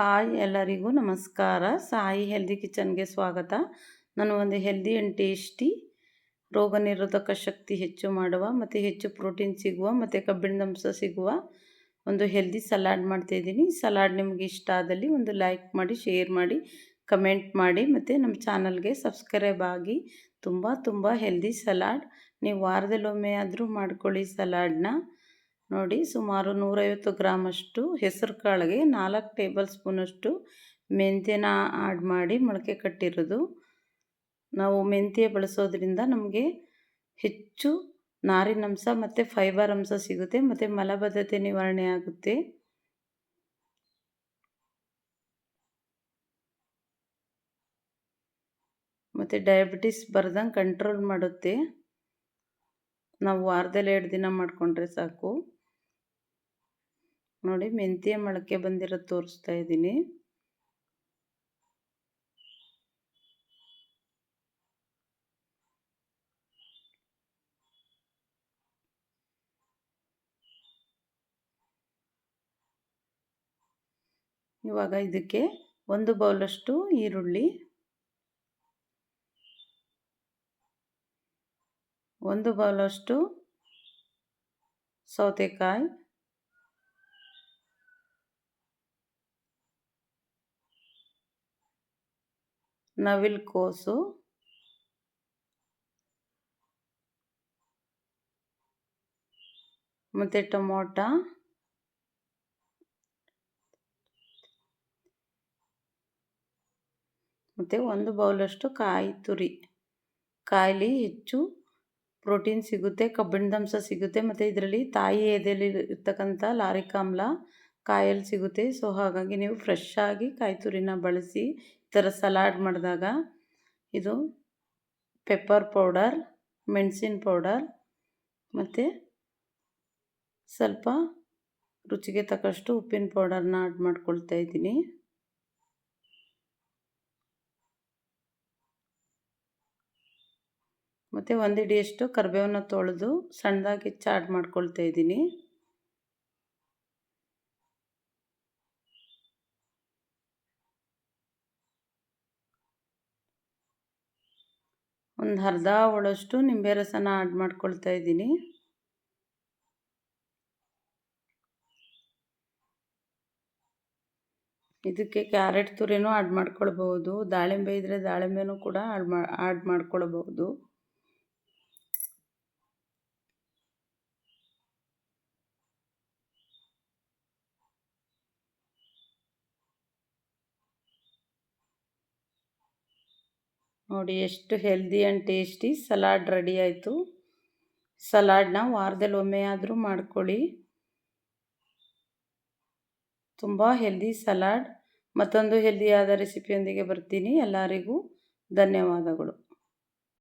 Hi ಎಲ್ಲರಿಗೂ ನಮಸ್ಕಾರ. Sai healthy ಕಿಚನ್ಗೆ ಸ್ವಾಗತ. ನಾನು ಒಂದು ಹೆಲ್ದಿ ಆ್ಯಂಡ್ ಟೇಸ್ಟಿ, ರೋಗ ನಿರೋಧಕ ಶಕ್ತಿ ಹೆಚ್ಚು ಮಾಡುವ ಮತ್ತು ಹೆಚ್ಚು ಪ್ರೋಟೀನ್ ಸಿಗುವ ಮತ್ತು ಕಬ್ಬಿಣದಂಶ ಸಿಗುವ ಒಂದು ಹೆಲ್ದಿ ಸಲಾಡ್ ಮಾಡ್ತಾಯಿದ್ದೀನಿ ಸಲಾಡ್ ನಿಮಗೆ ಇಷ್ಟ ಆದಲ್ಲಿ ಒಂದು ಲೈಕ್ ಮಾಡಿ, ಶೇರ್ ಮಾಡಿ, ಕಮೆಂಟ್ ಮಾಡಿ ಮತ್ತು ನಮ್ಮ ಚಾನಲ್ಗೆ ಸಬ್ಸ್ಕ್ರೈಬ್ ಆಗಿ. ತುಂಬ ತುಂಬ ಹೆಲ್ದಿ ಸಲಾಡ್. ನೀವು ವಾರದಲ್ಲೊಮ್ಮೆ ಆದರೂ ಮಾಡ್ಕೊಳ್ಳಿ ಸಲಾಡ್ನ. ನೋಡಿ ಸುಮಾರು ನೂರೈವತ್ತು ಗ್ರಾಮಷ್ಟು ಹೆಸರು ಕಾಳಿಗೆ ನಾಲ್ಕು ಟೇಬಲ್ ಸ್ಪೂನಷ್ಟು ಮೆಂತ್ಯನ ಆಡ್ ಮಾಡಿ ಮೊಳಕೆ ಕಟ್ಟಿರೋದು. ನಾವು ಮೆಂತ್ಯ ಬಳಸೋದ್ರಿಂದ ನಮಗೆ ಹೆಚ್ಚು ನಾರಿನಂಶ ಮತ್ತು ಫೈಬರ್ ಅಂಶ ಸಿಗುತ್ತೆ, ಮತ್ತು ಮಲಬದ್ಧತೆ ನಿವಾರಣೆ ಆಗುತ್ತೆ. ಮತ್ತು ಡಯಾಬಿಟಿಸ್ ಬರ್ದಂಗೆ ಕಂಟ್ರೋಲ್ ಮಾಡುತ್ತೆ. ನಾವು ವಾರದಲ್ಲಿ ಎರಡು ದಿನ ಮಾಡಿಕೊಂಡ್ರೆ ಸಾಕು. ನೋಡಿ ಮೆಂತ್ಯ ಮೊಳಕೆ ಬಂದಿರೋದು ತೋರಿಸ್ತಾ ಇದ್ದೀನಿ. ಇವಾಗ ಇದಕ್ಕೆ ಒಂದು ಬೌಲಷ್ಟು ಈರುಳ್ಳಿ ಒಂದು ಬೌಲಷ್ಟು ಸೌತೆಕಾಯಿ ನವಿಲುಕೋಸು ಮತ್ತು ಟೊಮೊಟ. ಮತ್ತು ಒಂದು ಬೌಲಷ್ಟು ಕಾಯಿ ತುರಿ. ಕಾಯಿಲಿ ಹೆಚ್ಚು ಪ್ರೋಟೀನ್ ಸಿಗುತ್ತೆ ಕಬ್ಬಿಣದಂಶ ಸಿಗುತ್ತೆ, ಮತ್ತು ಇದರಲ್ಲಿ ತಾಯಿ ಎದೆಯಲ್ಲಿ ಇರ್ತಕ್ಕಂಥ ಲಾರಿಕಾಮ್ಲ ಕಾಯಲ್ಲಿ ಸಿಗುತ್ತೆ. ಸೊ ಹಾಗಾಗಿ ನೀವು ಫ್ರೆಶ್ ಆಗಿ ಕಾಯಿ ತುರಿನ ಬಳಸಿ ಥರ ಸಲಾಡ್ ಮಾಡಿದಾಗ ಇದು ಪೆಪ್ಪರ್ ಪೌಡರ್, ಮೆಣಸಿನ ಪೌಡರ್ ಮತ್ತು ಸ್ವಲ್ಪ ರುಚಿಗೆ ತಕ್ಕಷ್ಟು ಉಪ್ಪಿನ ಪೌಡರ್ನ ಆಡ್ ಮಾಡ್ಕೊಳ್ತಾ ಇದ್ದೀನಿ. ಮತ್ತು ಒಂದು ಹಿಡಿಯಷ್ಟು ಕರಿಬೇವನ್ನ ತೊಳೆದು ಸಣ್ಣದಾಗಿ ಆಡ್ ಮಾಡ್ಕೊಳ್ತಾ ಇದ್ದೀನಿ. ಒಂದು ಅರ್ಧ ಒಳಷ್ಟು ನಿಂಬೆ ರಸನ ಆಡ್ ಮಾಡ್ಕೊಳ್ತಾ ಇದ್ದೀನಿ. ಇದಕ್ಕೆ ಕ್ಯಾರೆಟ್ ತುರಿನೂ ಆ್ಯಡ್ ಮಾಡ್ಕೊಳ್ಬೋದು ದಾಳಿಂಬೆ ಇದ್ದರೆ ದಾಳಿಂಬೆನೂ ಕೂಡ ಆ್ಯಡ್ ಮಾ ಆ್ಯಡ್ ಮಾಡ್ಕೊಳ್ಬೋದು ನೋಡಿ, ಎಷ್ಟು healthy and tasty salad ready ಆಯಿತು. ಸಲಾಡ್ನ ವಾರದಲ್ಲಿ ಒಮ್ಮೆ ಆದರೂ ಮಾಡ್ಕೊಳ್ಳಿ. ತುಂಬ ಹೆಲ್ದಿ ಸಲಾಡ್ ಮತ್ತೊಂದು ಹೆಲ್ದಿಯಾದ ರೆಸಿಪಿಯೊಂದಿಗೆ ಬರ್ತೀನಿ. ಎಲ್ಲರಿಗೂ ಧನ್ಯವಾದಗಳು.